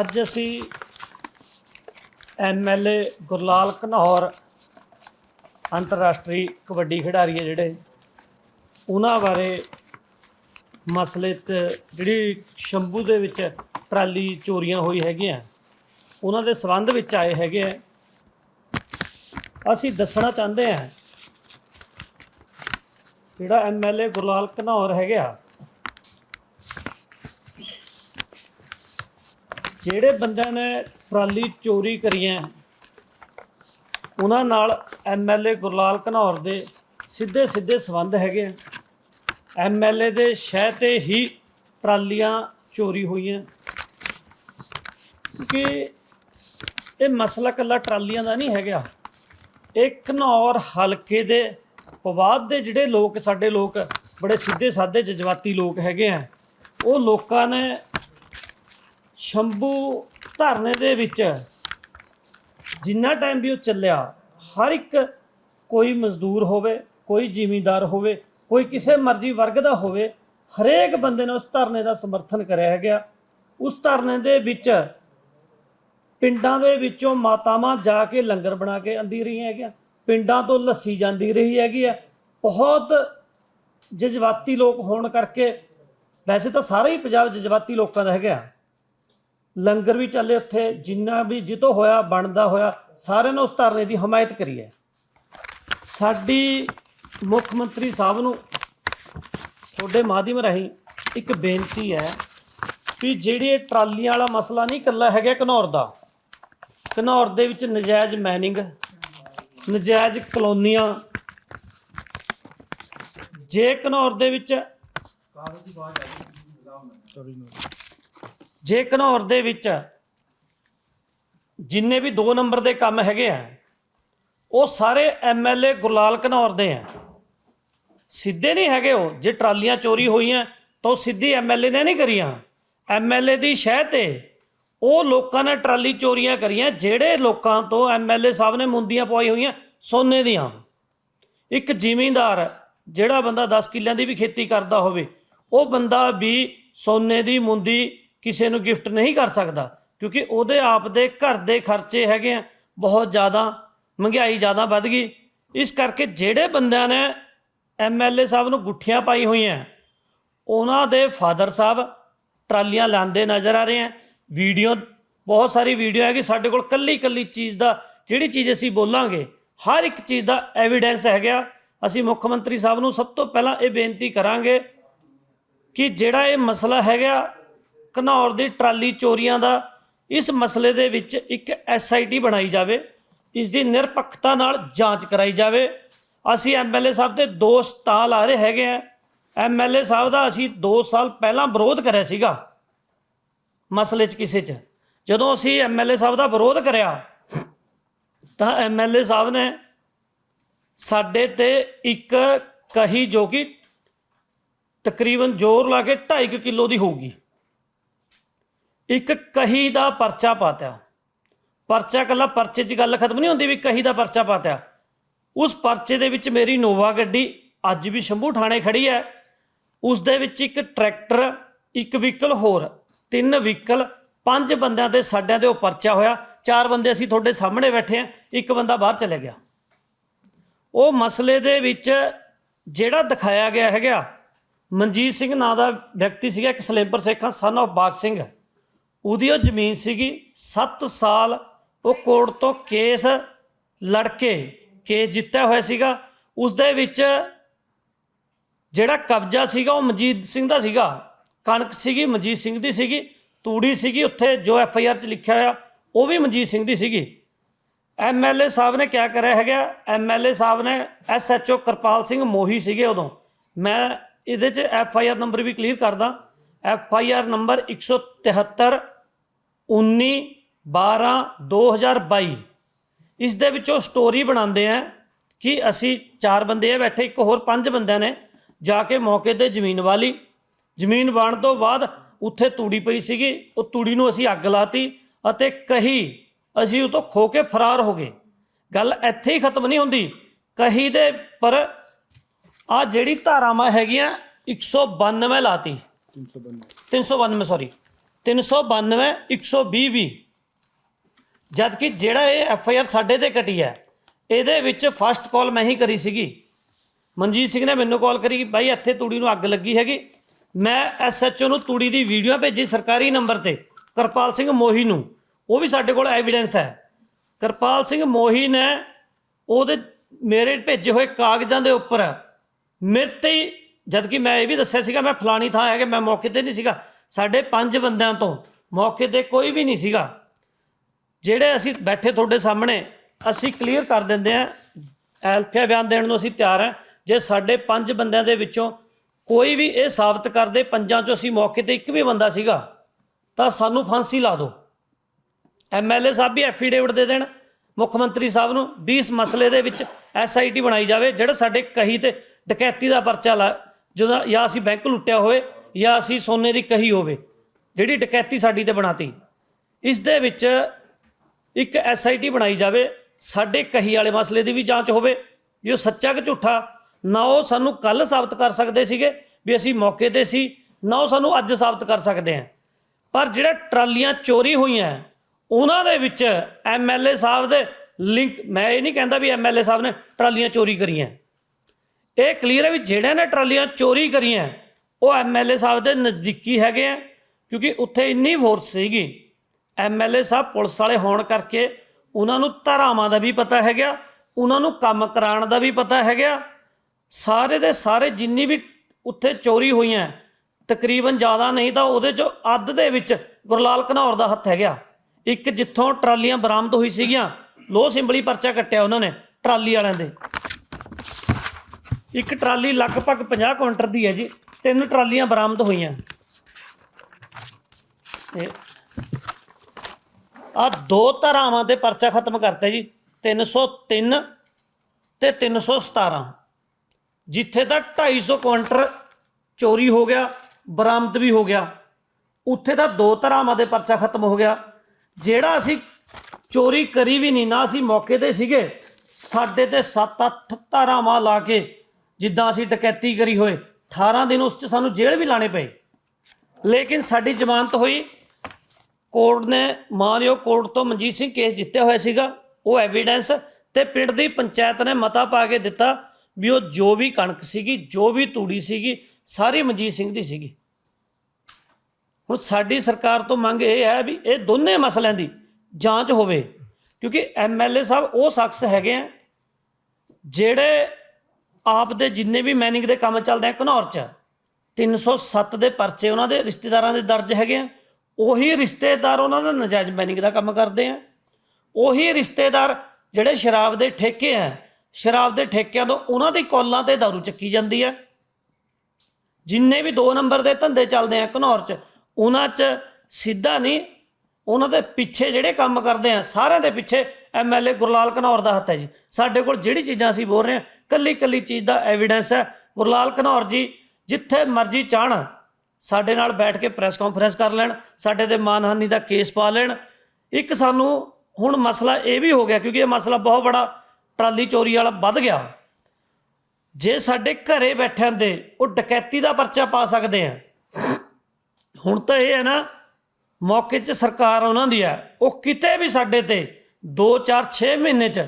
ਅੱਜ ਅਸੀਂ ਐਮਐਲਏ ਗੁਰਲਾਲ ਘਨੌਰ ਅੰਤਰਰਾਸ਼ਟਰੀ ਕਬੱਡੀ ਖਿਡਾਰੀ ਹੈ ਜਿਹੜੇ। ਉਹਨਾਂ ਬਾਰੇ ਮਸਲੇ ਤੇ ਜਿਹੜੀ ਸ਼ੰਭੂ ਦੇ ਵਿੱਚ ਟਰਾਲੀ ਚੋਰੀਆਂ ਹੋਈ ਹੈਗੀਆਂ, ਉਹਨਾਂ ਦੇ ਸਬੰਧ ਵਿੱਚ ਆਏ ਹੈਗੇ ਆ। ਅਸੀਂ ਦੱਸਣਾ ਚਾਹੁੰਦੇ ਹਾਂ ਜਿਹੜਾ ਐਮਐਲਏ ਗੁਰਲਾਲ ਘਨੌਰ ਹੈਗਾ ਜਿਹੜੇ ਬੰਦਿਆਂ ਨੇ ਟਰਾਲੀ ਚੋਰੀ ਕਰੀਆਂ ਉਹਨਾਂ ਨਾਲ ਐਮਐਲਏ ਗੁਰਲਾਲ ਘਨੌਰ ਦੇ ਸਿੱਧੇ ਸਿੱਧੇ ਸੰਬੰਧ ਹੈਗੇ ਆ। ਐਮਐਲਏ ਦੇ ਸ਼ਹਿ ਤੇ ਹੀ ਟਰਾਲੀਆਂ ਚੋਰੀ ਹੋਈਆਂ। ਕਿ ਇਹ ਮਸਲਾ ਕੱਲਾ ਟਰਾਲੀਆਂ ਦਾ ਨਹੀਂ ਹੈਗਾ। ਇਹ ਘਨੌਰ ਹਲਕੇ ਦੇ ਪਵਾਦ ਦੇ ਜਿਹੜੇ ਲੋਕ, ਸਾਡੇ ਲੋਕ, ਬੜੇ ਸਿੱਧੇ ਸਾਦੇ ਜਜ਼ਬਾਤੀ ਲੋਕ ਹੈਗੇ ਆ। ਉਹ ਲੋਕਾਂ ਨੇ ਸ਼ੰਭੂ ਧਰਨੇ ਦੇ ਵਿੱਚ ਜਿੰਨਾ ਟਾਈਮ ਵੀ ਉਹ ਚੱਲਿਆ, ਹਰ ਇੱਕ ਕੋਈ ਮਜ਼ਦੂਰ ਹੋਵੇ, ਕੋਈ ਜ਼ਿਮੀਂਦਾਰ ਹੋਵੇ, ਕੋਈ ਕਿਸੇ ਮਰਜ਼ੀ ਵਰਗ ਦਾ ਹੋਵੇ, ਹਰੇਕ ਬੰਦੇ ਨੇ ਉਸ ਧਰਨੇ ਦਾ ਸਮਰਥਨ ਕਰਿਆ ਹੈਗਾ। ਉਸ ਧਰਨੇ ਦੇ ਵਿੱਚ ਪਿੰਡਾਂ ਦੇ ਵਿੱਚੋਂ ਮਾਤਾਵਾਂ ਜਾ ਕੇ ਲੰਗਰ ਬਣਾ ਕੇ ਆਂਦੀ ਰਹੀਆਂ ਹੈਗੀਆਂ। ਪਿੰਡਾਂ ਤੋਂ ਲੱਸੀ ਜਾਂਦੀ ਰਹੀ ਹੈਗੀ ਹੈ। ਬਹੁਤ ਜਜ਼ਬਾਤੀ ਲੋਕ ਹੋਣ ਕਰਕੇ, ਵੈਸੇ ਤਾਂ ਸਾਰਾ ਹੀ ਪੰਜਾਬ ਜਜ਼ਬਾਤੀ ਲੋਕਾਂ ਦਾ ਹੈਗਾ। ਲੰਗਰ ਵੀ ਚੱਲੇ ਉੱਥੇ, ਜਿੰਨਾ ਵੀ ਜਿੱਤੋਂ ਹੋਇਆ, ਬਣਦਾ ਹੋਇਆ, ਸਾਰਿਆਂ ਨੇ ਉਸ ਧਰਨੇ ਦੀ ਹਮਾਇਤ ਕਰੀ ਹੈ। ਸਾਡੀ ਮੁੱਖ ਮੰਤਰੀ ਸਾਹਿਬ ਨੂੰ ਤੁਹਾਡੇ ਮਾਧਿਅਮ ਰਾਹੀਂ ਇੱਕ ਬੇਨਤੀ ਹੈ ਵੀ ਜਿਹੜੀ ਇਹ ਟਰਾਲੀਆਂ ਵਾਲਾ ਮਸਲਾ ਨਹੀਂ ਇਕੱਲਾ ਹੈਗਾ ਘਨੌਰ ਦਾ, ਘਨੌਰ ਦੇ ਵਿੱਚ ਨਜਾਇਜ਼ ਮਾਈਨਿੰਗ ਨਜਾਇਜ਼ ਕਲੋਨੀਆਂ, ਜੇ ਘਨੌਰ ਦੇ ਵਿੱਚ ਜੇ ਘਨੌਰ ਦੇ ਵਿੱਚ ਜਿੰਨੇ ਵੀ 2 ਨੰਬਰ ਦੇ ਕੰਮ ਹੈਗੇ ਆ, ਉਹ ਸਾਰੇ ਐਮਐਲਏ ਗੁਰਲਾਲ ਘਨੌਰ ਦੇ ਆ। ਸਿੱਧੇ ਨਹੀਂ ਹੈਗੇ ਉਹ। ਜੇ ਟਰਾਲੀਆਂ ਚੋਰੀ ਹੋਈਆਂ, ਤਾਂ ਉਹ ਸਿੱਧੀ ਐਮਐਲਏ ਨੇ ਨਹੀਂ ਕਰੀਆਂ। ਐਮਐਲਏ ਦੀ ਸ਼ਹਿ ਤੇ ਉਹ ਲੋਕਾਂ ਨੇ ਟਰਾਲੀ ਚੋਰੀਆਂ ਕਰੀਆਂ, ਜਿਹੜੇ ਲੋਕਾਂ ਤੋਂ ਐਮਐਲਏ ਸਾਹਿਬ ਨੇ ਮੁੰਦੀਆਂ ਪਵਾਈ ਹੋਈਆਂ, ਸੋਨੇ ਦੀਆਂ। ਇੱਕ ਜ਼ਿਮੀਂਦਾਰ, ਜਿਹੜਾ ਬੰਦਾ 10 ਕਿੱਲਿਆਂ ਦੀ ਵੀ ਖੇਤੀ ਕਰਦਾ ਹੋਵੇ, ਉਹ ਬੰਦਾ ਵੀ ਸੋਨੇ ਦੀ ਮੁੰਦੀ ਕਿਸੇ ਨੂੰ ਗਿਫਟ ਨਹੀਂ ਕਰ ਸਕਦਾ, ਕਿਉਂਕਿ ਉਹਦੇ ਆਪ ਦੇ ਘਰ ਦੇ ਖਰਚੇ ਹੈਗੇ ਆ, ਬਹੁਤ ਜ਼ਿਆਦਾ, ਮਹਿੰਗਾਈ ਜ਼ਿਆਦਾ ਵੱਧ ਗਈ। ਇਸ ਕਰਕੇ ਜਿਹੜੇ ਬੰਦਿਆਂ ਨੇ ਐਮਐਲਏ ਸਾਹਿਬ ਨੂੰ ਗੁੱਠੀਆਂ ਪਾਈ ਹੋਈਆਂ, ਉਹਨਾਂ ਦੇ ਫਾਦਰ ਸਾਹਿਬ ਟਰਾਲੀਆਂ ਲਾਂਦੇ ਨਜ਼ਰ ਆ ਰਹੇ ਆ। ਵੀਡੀਓ, ਬਹੁਤ ਸਾਰੀ ਵੀਡੀਓ ਹੈ ਕਿ ਸਾਡੇ ਕੋਲ ਕੱਲੀ ਕੱਲੀ ਚੀਜ਼ ਦਾ, ਜਿਹੜੀ ਚੀਜ਼ ਅਸੀਂ ਬੋਲਾਂਗੇ, ਹਰ ਇੱਕ ਚੀਜ਼ ਦਾ ਐਵੀਡੈਂਸ ਹੈਗਾ। ਅਸੀਂ ਮੁੱਖ ਮੰਤਰੀ ਸਾਹਿਬ ਨੂੰ ਸਭ ਤੋਂ ਪਹਿਲਾਂ ਇਹ ਬੇਨਤੀ ਕਰਾਂਗੇ ਕਿ ਜਿਹੜਾ ਇਹ ਮਸਲਾ ਹੈਗਾ ਘਨੌਰ ਦੀ ਟਰਾਲੀ ਚੋਰੀਆਂ ਦਾ ਇਸ ਮਸਲੇ ਦੇ ਵਿੱਚ ਇੱਕ ਐਸਆਈਟੀ ਬਣਾਈ ਜਾਵੇ, ਇਸ ਦੀ ਨਿਰਪੱਖਤਾ ਨਾਲ ਜਾਂਚ ਕਰਾਈ ਜਾਵੇ। ਅਸੀਂ ਐਮਐਲਏ ਸਾਹਿਬ ਤੇ ਦੋ ਤਾਂ ਆ ਰਹੇ ਹੈਗੇ ਆ। ਐਮਐਲਏ ਸਾਹਿਬ ਦਾ ਅਸੀਂ 2 ਸਾਲ ਪਹਿਲਾਂ ਵਿਰੋਧ ਕਰਿਆ ਸੀਗਾ ਮਸਲੇ 'ਚ ਕਿਸੇ 'ਚ। ਜਦੋਂ ਅਸੀਂ ਐਮਐਲਏ ਸਾਹਿਬ ਦਾ ਵਿਰੋਧ ਕਰਿਆ, ਤਾਂ ਐਮਐਲਏ ਸਾਹਿਬ ਨੇ ਸਾਡੇ ਤੇ ਇੱਕ ਕਹੀ ਜੋ ਕਿ ਤਕਰੀਬਨ ਜ਼ੋਰ ਲਾ ਕੇ 2.5 ਕਿਲੋ ਦੀ ਹੋਊਗੀ। ਇੱਕ ਕਹੀ ਦਾ ਪਰਚਾ ਪਾਤਿਆ। ਪਰਚਾ ਕੱਲਾ ਪਰਚੇ 'ਚ ਗੱਲ ਖਤਮ ਨਹੀਂ ਹੁੰਦੀ ਵੀ ਕਹੀ ਦਾ ਪਰਚਾ ਪਾਤਿਆ। ਉਸ ਪਰਚੇ ਦੇ ਵਿੱਚ ਮੇਰੀ ਨੋਵਾ ਗੱਡੀ, ਅੱਜ ਵੀ ਸ਼ੰਭੂ ਥਾਣੇ ਖੜੀ ਹੈ। ਉਸ ਦੇ ਵਿੱਚ ਇੱਕ ਟਰੈਕਟਰ, ਇੱਕ ਵਹੀਕਲ ਹੋਰ, ਤਿੰਨ ਵਹੀਕਲ, ਪੰਜ ਬੰਦਿਆਂ ਦੇ ਸਾਡਿਆਂ ਦੇ ਉਹ ਪਰਚਾ ਹੋਇਆ। ਚਾਰ ਬੰਦੇ ਅਸੀਂ ਤੁਹਾਡੇ ਸਾਹਮਣੇ ਬੈਠੇ ਆ ਇੱਕ ਬੰਦਾ ਬਾਹਰ ਚਲੇ ਗਿਆ। ਉਹ ਮਸਲੇ ਦੇ ਵਿੱਚ ਜਿਹੜਾ ਦਿਖਾਇਆ ਗਿਆ ਹੈਗਾ, ਮਨਜੀਤ ਸਿੰਘ ਨਾਂ ਦਾ ਵਿਅਕਤੀ ਸੀਗਾ, ਇੱਕ ਸਲੇਬਰ ਸੇਖਾਂ ਸਨ of ਬਾਗ ਸਿੰਘ। ਉਹਦੀ ਉਹ ਜ਼ਮੀਨ ਸੀਗੀ 7 ਸਾਲ, ਉਹ ਕੋਰਟ ਤੋਂ ਕੇਸ ਲੜ ਕੇ ਕੇਸ ਜਿੱਤਿਆ ਹੋਇਆ ਸੀਗਾ। ਉਸ ਦੇ ਵਿੱਚ ਜਿਹੜਾ ਕਬਜ਼ਾ ਸੀਗਾ, ਉਹ ਮਨਜੀਤ ਸਿੰਘ ਦਾ ਸੀਗਾ। ਕਣਕ ਸੀਗੀ, ਮਨਜੀਤ ਸਿੰਘ ਦੀ ਸੀਗੀ। ਤੂੜੀ ਸੀਗੀ, ਉੱਥੇ ਜੋ ਐਫ ਆਈ ਆਰ 'ਚ ਲਿਖਿਆ ਹੋਇਆ, ਉਹ ਵੀ ਮਨਜੀਤ ਸਿੰਘ ਦੀ ਸੀਗੀ। ਐਮਐਲਏ ਸਾਹਿਬ ਨੇ ਕਿਆ ਕਰਿਆ ਹੈਗਾ? ਐਮਐਲਏ ਸਾਹਿਬ ਨੇ ਐਸਐਚਓ ਕਿਰਪਾਲ ਸਿੰਘ ਮੋਹੀ ਸੀਗੇ ਉਦੋਂ। ਮੈਂ ਇਹਦੇ 'ਚ ਐਫ ਆਈ ਆਰ ਨੰਬਰ ਵੀ ਕਲੀਅਰ ਕਰਦਾ। ਐਫ ਆਈ ਆਰ ਨੰਬਰ 173 19 12 2022 ਇਸ ਦੇ ਵਿੱਚੋਂ ਸਟੋਰੀ ਬਣਾਉਂਦੇ ਆ ਕਿ ਅਸੀਂ ਚਾਰ ਬੰਦੇ ਆ ਬੈਠੇ ਇੱਕ ਹੋਰ ਪੰਜ ਬੰਦਿਆਂ ਨੇ ਜਾ ਕੇ ਮੌਕੇ ਤੇ ਜ਼ਮੀਨ ਵਾਲੀ ਜ਼ਮੀਨ ਵਾਣ ਤੋਂ ਬਾਅਦ ਉੱਥੇ ਤੂੜੀ ਪਈ ਸੀਗੀ ਉਹ ਤੂੜੀ ਨੂੰ ਅਸੀਂ ਅੱਗ ਲਾਤੀ ਅਤੇ ਕਹੀ ਅਸੀਂ ਉਹ ਤੋਂ ਖੋ ਕੇ ਫਰਾਰ ਹੋ ਗਏ। ਗੱਲ ਇੱਥੇ ਹੀ ਖਤਮ ਨਹੀਂ ਹੁੰਦੀ। ਕਹੀ ਦੇ ਪਰ ਆ ਜਿਹੜੀ ਧਾਰਾਵਾਂ ਹੈਗੀਆਂ 192 ਲਾਤੀ। 392 ਸੌਰੀ 392 120 ਵੀ। ਜਦ ਕਿ ਜਿਹੜਾ ਇਹ ਐਫ ਆਈ ਆਰ ਸਾਡੇ ਤੇ ਕਟੀ ਹੈ, ਇਹਦੇ ਵਿੱਚ ਫਸਟ ਕਾਲ ਮੈਂ ਹੀ ਕਰੀ ਸੀਗੀ। ਮਨਜੀਤ ਸਿੰਘ ਨੇ ਮੈਨੂੰ ਕਾਲ ਕਰੀ ਕਿ ਬਾਈ, ਇੱਥੇ ਤੂੜੀ ਨੂੰ ਅੱਗ ਲੱਗੀ ਹੈਗੀ। ਮੈਂ ਐਸਐਚਓ ਨੂੰ ਤੂੜੀ ਦੀ ਵੀਡੀਓ ਭੇਜੀ ਸਰਕਾਰੀ ਨੰਬਰ ਤੇ, ਕਰਪਾਲ ਸਿੰਘ ਮੋਹੀ ਨੂੰ। ਉਹ ਵੀ ਸਾਡੇ ਕੋਲ ਐਵੀਡੈਂਸ ਹੈ। ਕਰਪਾਲ ਸਿੰਘ ਮੋਹੀ ਨੇ ਉਹਦੇ ਮੇਰੇ ਭੇਜੇ ਹੋਏ ਕਾਗਜ਼ਾਂ ਦੇ ਉੱਪਰ ਮੇਰੇ ਤੇ ਹੀ ਮੈਂ ਇਹ ਵੀ ਦੱਸਿਆ ਸੀਗਾ, ਮੈਂ ਫਲਾਣੀ ਥਾਂ ਹੈ ਕਿ ਮੈਂ ਮੌਕੇ ਤੇ ਨਹੀਂ ਸੀਗਾ। ਸਾਡੇ ਪੰਜ ਬੰਦਿਆਂ ਤੋਂ ਮੌਕੇ ਤੇ ਕੋਈ ਵੀ ਨਹੀਂ ਸੀਗਾ। ਜਿਹੜੇ ਅਸੀਂ ਬੈਠੇ ਤੁਹਾਡੇ ਸਾਹਮਣੇ, ਅਸੀਂ ਕਲੀਅਰ ਕਰ ਦਿੰਦੇ ਹਾਂ। ਐਲਫੀਆ ਬਿਆਨ ਦੇਣ ਨੂੰ ਅਸੀਂ ਤਿਆਰ ਹਾਂ। ਜੇ ਸਾਡੇ ਪੰਜ ਬੰਦਿਆਂ ਦੇ ਵਿੱਚੋਂ ਕੋਈ ਵੀ ਇਹ ਸਾਬਤ ਕਰਦੇ, ਪੰਜਾਂ ਚੋਂ ਅਸੀਂ ਮੌਕੇ ਤੇ ਇੱਕ ਵੀ ਬੰਦਾ ਸੀਗਾ, ਤਾਂ ਸਾਨੂੰ ਫਾਂਸੀ ਲਾ ਦਿਓ। ਐਮਐਲਏ ਸਾਹਿਬ ਵੀ ਐਫੀਡੇਵਿਟ ਦੇ ਦੇਣ, ਮੁੱਖ ਮੰਤਰੀ ਸਾਹਿਬ ਨੂੰ ਵੀ ਇਸ ਮਸਲੇ ਦੇ ਵਿੱਚ ਐਸਆਈਟੀ ਬਣਾਈ ਜਾਵੇ, ਜਿਹੜਾ ਸਾਡੇ ਕਹੀ ਤੇ ਡਕੈਤੀ ਦਾ ਪਰਚਾ ਲਾ ਜਦੋਂ ਜਾਂ ਅਸੀਂ ਬੈਂਕ ਲੁੱਟਿਆ ਹੋਵੇ ਜਾਂ ਅਸੀਂ ਸੋਨੇ ਦੀ ਕਹੀ ਹੋਵੇ, ਜਿਹੜੀ ਡਕੈਤੀ ਸਾਡੀ ਤੇ ਬਣਾਤੀ, ਇਸ ਦੇ ਵਿੱਚ ਇੱਕ ਐਸਆਈਟੀ ਬਣਾਈ ਜਾਵੇ, ਸਾਡੇ ਕਹੀ ਵਾਲੇ ਮਸਲੇ ਦੀ ਵੀ ਜਾਂਚ ਹੋਵੇ, ਵੀ ਉਹ ਸੱਚਾ ਕਿ ਝੂਠਾ, ਨਾ ਉਹ ਸਾਨੂੰ ਕੱਲ ਸਾਬਤ ਕਰ ਸਕਦੇ ਸੀਗੇ ਵੀ ਅਸੀਂ ਮੌਕੇ ਤੇ ਸੀ, ਨਾ ਉਹ ਸਾਨੂੰ ਅੱਜ ਸਾਬਤ ਕਰ ਸਕਦੇ ਆ। ਪਰ ਜਿਹੜਾ ਟਰਾਲੀਆਂ ਚੋਰੀ ਹੋਈਆਂ, ਉਹਨਾਂ ਦੇ ਵਿੱਚ ਐਮਐਲਏ ਸਾਹਿਬ ਦੇ ਲਿੰਕ ਮੈਂ ਇਹ ਨਹੀਂ ਕਹਿੰਦਾ ਵੀ ਐਮਐਲਏ ਸਾਹਿਬ ਨੇ ਟਰਾਲੀਆਂ ਚੋਰੀ ਕਰੀਆਂ। ਇਹ ਕਲੀਅਰ ਹੈ ਵੀ ਜਿਹੜਿਆਂ ਨੇ ਟਰਾਲੀਆਂ ਚੋਰੀ ਕਰੀਆਂ ਉਹ ਐਮਐਲਏ ਸਾਹਿਬ ਦੇ ਨਜ਼ਦੀਕੀ ਹੈਗੇ ਆ, ਕਿਉਂਕਿ ਉੱਥੇ ਇੰਨੀ ਫੋਰਸ ਸੀਗੀ। ਐਮਐਲਏ ਸਾਹਿਬ ਪੁਲਿਸ ਵਾਲੇ ਹੋਣ ਕਰਕੇ ਉਹਨਾਂ ਨੂੰ ਧਾਰਾਵਾਂ ਦਾ ਵੀ ਪਤਾ ਹੈਗਾ, ਉਹਨਾਂ ਨੂੰ ਕੰਮ ਕਰਾਉਣ ਦਾ ਵੀ ਪਤਾ ਹੈਗਾ। ਸਾਰੇ ਦੇ ਸਾਰੇ ਜਿੰਨੀ ਵੀ ਉੱਥੇ ਚੋਰੀ ਹੋਈਆਂ, ਤਕਰੀਬਨ ਜ਼ਿਆਦਾ ਨਹੀਂ ਤਾਂ ਉਹਦੇ ਚੋਂ ਅੱਧ ਦੇ ਵਿੱਚ ਗੁਰਲਾਲ ਘਨੌਰ ਦਾ ਹੱਥ ਹੈਗਾ। ਇੱਕ ਜਿੱਥੋਂ ਟਰਾਲੀਆਂ ਬਰਾਮਦ ਹੋਈ ਸੀਗੀਆਂ, ਲੋਹ ਸਿੰਬਲੀ ਪਰਚਾ ਕੱਟਿਆ ਉਹਨਾਂ ਨੇ ਟਰਾਲੀ ਵਾਲਿਆਂ ਦੇ। ਇੱਕ ਟਰਾਲੀ ਲਗਭਗ 50 ਕੁਇੰਟਲ ਦੀ ਹੈ ਜੀ। ਤਿੰਨ ਟਰਾਲੀਆਂ ਬਰਾਮਦ ਹੋਈਆਂ। ਤੇ ਆ ਦੋ ਧਾਰਾਵਾਂ ਦੇ ਪਰਚਾ ਖਤਮ ਕਰਤੇ ਜੀ 303 ਤੇ 317 ਜਿੱਥੇ ਤੱਕ 250 ਕੁਇੰਟਲ ਚੋਰੀ ਹੋ ਗਿਆ, ਬਰਾਮਦ ਵੀ ਹੋ ਗਿਆ। ਉੱਥੇ ਤਾਂ ਦੋ ਧਾਰਾਵਾਂ ਦੇ ਪਰਚਾ ਖਤਮ ਹੋ ਗਿਆ। ਜਿਹੜਾ ਅਸੀਂ ਚੋਰੀ ਕਰੀ ਵੀ ਨਹੀਂ, ਨਾ ਅਸੀਂ ਮੌਕੇ ਤੇ ਸੀਗੇ, ਸਾਡੇ ਤੇ 7-8 ਧਾਰਾਵਾਂ ਲਾ ਕੇ ਜਿੱਦਾਂ ਅਸੀਂ ਡਕੈਤੀ ਕਰੀ ਹੋਏ 18 ਦਿਨ ਉਸ 'ਚ ਸਾਨੂੰ ਜੇਲ੍ਹ ਵੀ ਲਾਣੇ ਪਏ। ਲੇਕਿਨ ਸਾਡੀ ਜ਼ਮਾਨਤ ਹੋਈ। ਕੋਰਟ ਨੇ ਮਾਨਯੋਗ ਕੋਰਟ ਤੋਂ ਮਨਜੀਤ ਸਿੰਘ ਕੇਸ ਜਿੱਤਿਆ ਹੋਇਆ ਸੀਗਾ। ਉਹ ਐਵੀਡੈਂਸ ਤੇ ਪਿੰਡ ਦੀ ਪੰਚਾਇਤ ਨੇ ਮਤਾ ਪਾ ਕੇ ਦਿੱਤਾ ਵੀ ਉਹ ਜੋ ਵੀ ਕਣਕ ਸੀਗੀ, ਜੋ ਵੀ ਤੂੜੀ ਸੀਗੀ, ਸਾਰੀ ਮਨਜੀਤ ਸਿੰਘ ਦੀ ਸੀਗੀ। ਹੁਣ ਸਾਡੀ ਸਰਕਾਰ ਤੋਂ ਮੰਗ ਇਹ ਹੈ ਵੀ ਇਹ ਦੋਨੇ ਮਸਲਿਆਂ ਦੀ ਜਾਂਚ ਹੋਵੇ। ਕਿਉਂਕਿ ਐਮਐਲਏ ਸਾਹਿਬ ਉਹ ਸ਼ਖਸ ਹੈਗੇ ਆ ਜਿਹੜੇ ਆਪ ਦੇ ਜਿੰਨੇ ਵੀ ਮੈਨਿੰਗ ਦੇ ਕੰਮ ਚੱਲਦੇ ਆ ਘਨੌਰ ਚ 307 ਦੇ ਪਰਚੇ ਉਹਨਾਂ ਦੇ ਰਿਸ਼ਤੇਦਾਰਾਂ ਦੇ ਦਰਜ ਹੈਗੇ ਆ। ਉਹੀ ਰਿਸ਼ਤੇਦਾਰ ਉਹਨਾਂ ਦਾ ਨਜਾਇਜ਼ ਮੈਨਿੰਗ ਦਾ ਕੰਮ ਕਰਦੇ ਆ। ਉਹੀ ਰਿਸ਼ਤੇਦਾਰ ਜਿਹੜੇ ਸ਼ਰਾਬ ਦੇ ਠੇਕੇ ਆ, ਸ਼ਰਾਬ ਦੇ ਠੇਕਿਆਂ ਤੋਂ ਉਹਨਾਂ ਦੀ ਕੋਲਾਂ ਤੇ ਦਾਰੂ ਚੱਕੀ ਜਾਂਦੀ ਆ। ਜਿੰਨੇ ਵੀ 2 ਨੰਬਰ ਦੇ ਧੰਦੇ ਚੱਲਦੇ ਆ ਘਨੌਰ ਚ, ਉਹਨਾਂ ਚ ਸਿੱਧਾ ਨਹੀਂ, ਉਹਨਾਂ ਦੇ ਪਿੱਛੇ ਜਿਹੜੇ ਕੰਮ ਕਰਦੇ ਆ, ਸਾਰਿਆਂ ਦੇ ਪਿੱਛੇ ਐਮਐਲਏ ਗੁਰਲਾਲ ਘਨੌਰ ਦਾ ਹੱਥ ਹੈ ਜੀ। ਸਾਡੇ ਕੋਲ ਜਿਹੜੀ ਚੀਜ਼ਾਂ ਅਸੀਂ ਬੋਲ ਰਹੇ ਹਾਂ ਕੱਲੀ ਕੱਲੀ ਚੀਜ਼ ਦਾ ਐਵੀਡੈਂਸ ਹੈ। ਗੁਰਲਾਲ ਘਨੌਰ ਜੀ, ਜਿੱਥੇ ਮਰਜ਼ੀ ਚਾਹਣ ਸਾਡੇ ਨਾਲ ਬੈਠ ਕੇ ਪ੍ਰੈਸ ਕਾਨਫਰੰਸ ਕਰ ਲੈਣ, ਸਾਡੇ ਤੇ ਮਾਨਹਾਨੀ ਦਾ ਕੇਸ ਪਾ ਲੈਣ। ਇੱਕ ਸਾਨੂੰ ਹੁਣ ਮਸਲਾ ਇਹ ਵੀ ਹੋ ਗਿਆ, ਕਿਉਂਕਿ ਇਹ ਮਸਲਾ ਬਹੁਤ ਬੜਾ ਟਰਾਲੀ ਚੋਰੀ ਵਾਲਾ ਵੱਧ ਗਿਆ। ਜੇ ਸਾਡੇ ਘਰੇ ਬੈਠਿਆਂ ਦੇ ਉਹ ਡਕੈਤੀ ਦਾ ਪਰਚਾ ਪਾ ਸਕਦੇ ਆ। ਹੁਣ ਤਾਂ ਇਹ ਹੈ ਨਾ, ਮੌਕੇ 'ਚ ਸਰਕਾਰ ਉਹਨਾਂ ਦੀ ਹੈ। ਉਹ ਕਿਤੇ ਵੀ ਸਾਡੇ ਤੇ 2 4 6 ਮਹੀਨੇ 'ਚ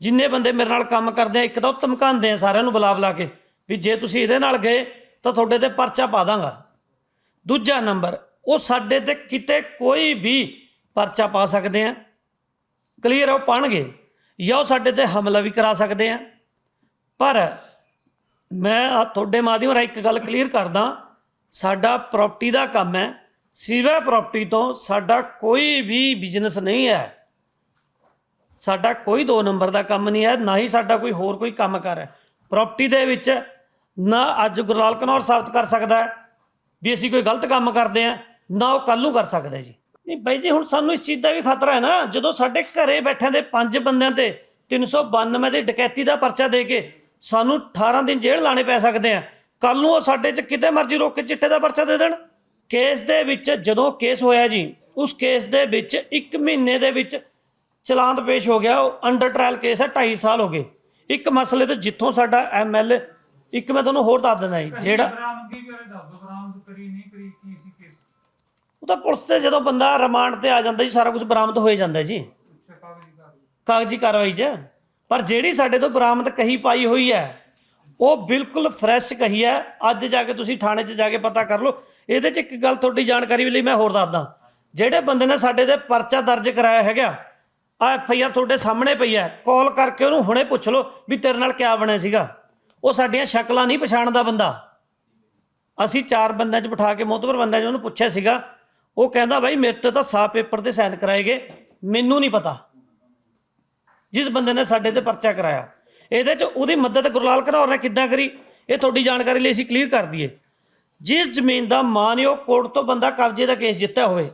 ਜਿੰਨੇ ਬੰਦੇ ਮੇਰੇ ਨਾਲ ਕੰਮ ਕਰਦੇ ਆ, ਇੱਕ ਤਾਂ ਉਹ ਧਮਕਾਉਂਦੇ ਆ ਸਾਰਿਆਂ ਨੂੰ ਬੁਲਾ ਬੁਲਾ ਕੇ ਵੀ ਜੇ ਤੁਸੀਂ ਇਹਦੇ ਨਾਲ ਗਏ ਤਾਂ ਤੁਹਾਡੇ ਤੇ ਪਰਚਾ ਪਾ ਦਾਂਗਾ। ਦੂਜਾ ਨੰਬਰ, ਉਹ ਸਾਡੇ ਤੇ ਕਿਤੇ ਕੋਈ ਵੀ ਪਰਚਾ ਪਾ ਸਕਦੇ ਆ। ਕਲੀਅਰ ਉਹ ਪਾਣਗੇ ਜਾਂ ਉਹ ਸਾਡੇ ਤੇ ਹਮਲਾ ਵੀ ਕਰਾ ਸਕਦੇ ਆ। ਪਰ ਮੈਂ ਤੁਹਾਡੇ ਮਾਧਿਅਮ ਰਾਹੀਂ ਇੱਕ ਗੱਲ ਕਲੀਅਰ ਕਰਦਾ, ਸਾਡਾ ਪ੍ਰਾਪਰਟੀ ਦਾ ਕੰਮ ਹੈ, ਸਿਵਾ ਪ੍ਰਾਪਰਟੀ ਤੋਂ ਸਾਡਾ ਕੋਈ ਵੀ ਬਿਜ਼ਨਸ ਨਹੀਂ ਹੈ। ਸਾਡਾ ਕੋਈ ਦੋ ਨੰਬਰ ਦਾ ਕੰਮ ਨਹੀਂ ਹੈ, ਨਾ ਹੀ ਸਾਡਾ ਕੋਈ ਹੋਰ ਕੋਈ ਕੰਮ ਕਰ ਹੈ। ਪ੍ਰਾਪਰਟੀ ਦੇ ਵਿੱਚ ਨਾ ਅੱਜ ਗੁਰਲਾਲ ਕਨੌਰ ਸਾਬਤ ਕਰ ਸਕਦਾ ਹੈ ਵੀ ਅਸੀਂ ਕੋਈ ਗਲਤ ਕੰਮ ਕਰਦੇ ਆ ਨਾ ਉਹ ਕੱਲ ਨੂੰ ਕਰ ਸਕਦਾ ਜੀ। ਨਹੀਂ ਬਾਈ ਜੀ, ਹੁਣ ਸਾਨੂੰ ਇਸ ਚੀਜ਼ ਦਾ ਵੀ ਖਤਰਾ ਹੈ ਨਾ, ਜਦੋਂ ਸਾਡੇ ਘਰੇ ਬੈਠਿਆਂ ਦੇ ਪੰਜ ਬੰਦਿਆਂ ਤੇ 392 ਦੇ ਡਕੈਤੀ ਦਾ ਪਰਚਾ ਦੇ ਕੇ ਸਾਨੂੰ 18 ਦਿਨ ਜੇਲ੍ਹ ਲਾਣੇ ਪੈ ਸਕਦੇ ਆ ਕੱਲ ਨੂੰ ਉਹ ਸਾਡੇ 'ਚ ਕਿਤੇ ਮਰਜ਼ੀ ਰੋਕ ਕੇ ਚਿੱਟੇ ਦਾ ਪਰਚਾ ਦੇ ਦੇਣ। ਕੇਸ ਦੇ ਵਿੱਚ ਜਦੋਂ ਕੇਸ ਹੋਇਆ ਜੀ, ਉਸ ਕੇਸ ਦੇ ਵਿੱਚ 1 ਮਹੀਨੇ ਦੇ ਵਿੱਚ ਚਲਾਨ ਪੇਸ਼ ਹੋ ਗਿਆ ਉਹ ਅੰਡਰ ਟ੍ਰਾਇਲ ਕੇਸ ਹੈ 2.5 ਸਾਲ ਹੋ ਗਏ। ਇੱਕ ਮਸਲੇ ਤੇ ਜਿੱਥੋਂ ਸਾਡਾ ਐਮਐਲਏ ਇੱਕ ਮੈਂ ਤੁਹਾਨੂੰ ਹੋਰ ਦੱਸ ਦਿੰਦਾ ਜੀ ਜਿਹੜਾ ਬਰਾਮਦਗੀ ਬਾਰੇ ਦੱਸ ਦਿਓ ਬਰਾਮਦ ਕਰੀ ਨਹੀਂ ਕਰੀ ਕੀ ਸੀ ਕੇਸ ਤਾਂ ਪੁਲਿਸ ਤੇ ਜਦੋਂ ਬੰਦਾ ਰਿਮਾਂਡ ਤੇ ਆ ਜਾਂਦਾ ਜੀ ਸਾਰਾ ਕੁਝ ਬਰਾਮਦ ਹੋਏ ਜਾਂਦਾ ਜੀ। ਕਾਗਜ਼ੀ ਕਾਰਵਾਈ। 'ਚ। ਪਰ ਜਿਹੜੀ ਸਾਡੇ ਤੋਂ ਬਰਾਮਦ ਕਹੀ ਪਾਈ ਹੋਈ ਹੈ ਉਹ ਬਿਲਕੁਲ ਫਰੈਸ਼ ਕਹੀ ਹੈ। ਅੱਜ ਜਾ ਕੇ ਤੁਸੀਂ ਥਾਣੇ 'ਚ ਜਾ ਕੇ ਪਤਾ ਕਰ ਲਓ। ਇਹਦੇ 'ਚ ਇੱਕ ਗੱਲ ਤੁਹਾਡੀ ਜਾਣਕਾਰੀ ਲਈ ਮੈਂ ਹੋਰ ਦੱਸਦਾ। ਜਿਹੜੇ ਬੰਦੇ ਨੇ ਸਾਡੇ ਤੇ ਪਰਚਾ ਦਰਜ ਕਰਾਇਆ ਹੈਗਾ ਆ ਐਫ ਆਈ ਆਰ ਤੁਹਾਡੇ ਸਾਹਮਣੇ ਪਈ ਹੈ। ਕਾਲ ਕਰਕੇ ਉਹਨੂੰ ਹੁਣੇ ਪੁੱਛ ਲਓ ਵੀ ਤੇਰੇ ਨਾਲ ਕਿਆ ਬਣਿਆ ਸੀਗਾ। ਉਹ ਸਾਡੀਆਂ ਸ਼ਕਲਾਂ ਨਹੀਂ ਪਛਾਣਦਾ ਬੰਦਾ। ਅਸੀਂ ਚਾਰ ਬੰਦਿਆਂ 'ਚ ਬਿਠਾ ਕੇ ਮੋਤਬਰ ਬੰਦਿਆਂ 'ਚ ਉਹਨੂੰ ਪੁੱਛਿਆ ਸੀਗਾ। ਉਹ ਕਹਿੰਦਾ, ਬਾਈ, ਮੇਰੇ ਤੇ ਤਾਂ ਸਾਫ਼ ਪੇਪਰ ਤੇ ਸਾਈਨ ਕਰਾਏ ਗਏ। ਮੈਨੂੰ ਨਹੀਂ ਪਤਾ। ਜਿਸ ਬੰਦੇ ਨੇ ਸਾਡੇ ਤੇ ਪਰਚਾ ਕਰਾਇਆ। ਇਹਦੇ 'ਚ ਉਹਦੀ ਮਦਦ ਗੁਰਲਾਲ ਘਨੌਰ ਨੇ ਕਿੱਦਾਂ ਕਰੀ? ਇਹ ਤੁਹਾਡੀ ਜਾਣਕਾਰੀ ਲਈ ਅਸੀਂ ਕਲੀਅਰ ਕਰ ਦਈਏ। ਜਿਸ ਜ਼ਮੀਨ ਦਾ ਮਾਨਯੋਗ ਕੋਰਟ ਤੋਂ ਬੰਦਾ ਕਬਜ਼ੇ ਦਾ ਕੇਸ ਜਿੱਤਿਆ ਹੋਵੇ।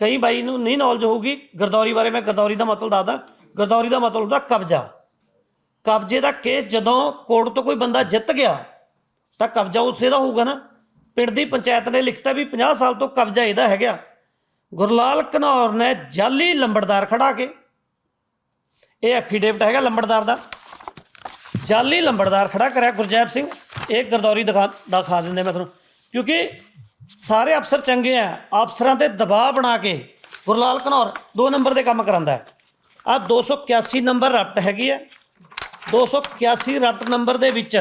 ਕਈ ਬਾਈ ਨੂੰ ਨਹੀਂ ਨੌਲੇਜ ਹੋਊਗੀ, ਗਰਦੌਰੀ ਬਾਰੇ ਮੈਂ ਗਰਦੌਰੀ ਦਾ ਮਤਲਬ ਦੱਸਦਾ। ਗਰਦੌਰੀ ਦਾ ਮਤਲਬ ਹੁੰਦਾ ਕਬਜ਼ਾ। ਕਬਜ਼ੇ ਦਾ ਕੇਸ ਜਦੋਂ ਕੋਰਟ ਤੋਂ ਕੋਈ ਬੰਦਾ ਜਿੱਤ ਗਿਆ, ਤਾਂ ਕਬਜ਼ਾ ਉਸੇ ਦਾ ਹੋਊਗਾ ਨਾ। ਪਿੰਡ ਦੀ ਪੰਚਾਇਤ ਨੇ ਲਿਖਤਾ ਵੀ 50 ਸਾਲ ਤੋਂ ਕਬਜ਼ਾ ਇਹਦਾ ਹੈਗਾ। ਗੁਰਲਾਲ ਘਨੌਰ ਨੇ ਜਾਲੀ ਲੰਬੜਦਾਰ ਖੜਾ ਕੇ, ਇਹ ਐਫੀਡੇਵਿਟ ਹੈਗਾ ਲੰਬੜਦਾਰ ਦਾ। ਜਾਲੀ ਲੰਬੜਦਾਰ ਖੜਾ ਕਰਿਆ ਗੁਰਜੈਬ ਸਿੰਘ। ਇਹ ਗਰਦੌਰੀ ਦਿਖਾ ਦਿਖਾ ਦਿੰਦੇ ਮੈਂ ਤੁਹਾਨੂੰ। ਕਿਉਂਕਿ ਸਾਰੇ ਅਫਸਰ ਚੰਗੇ ਆ, ਅਫਸਰਾਂ ਤੇ ਦਬਾਅ ਬਣਾ ਕੇ। ਗੁਰਲਾਲ ਘਨੌਰ ਦੋ ਨੰਬਰ ਦੇ ਕੰਮ ਕਰਾਂਦਾ ਹੈ। ਆ 281 ਨੰਬਰ ਰੱਟ ਹੈਗੀ ਹੈ 281 ਰੱਟ ਨੰਬਰ ਦੇ ਵਿੱਚ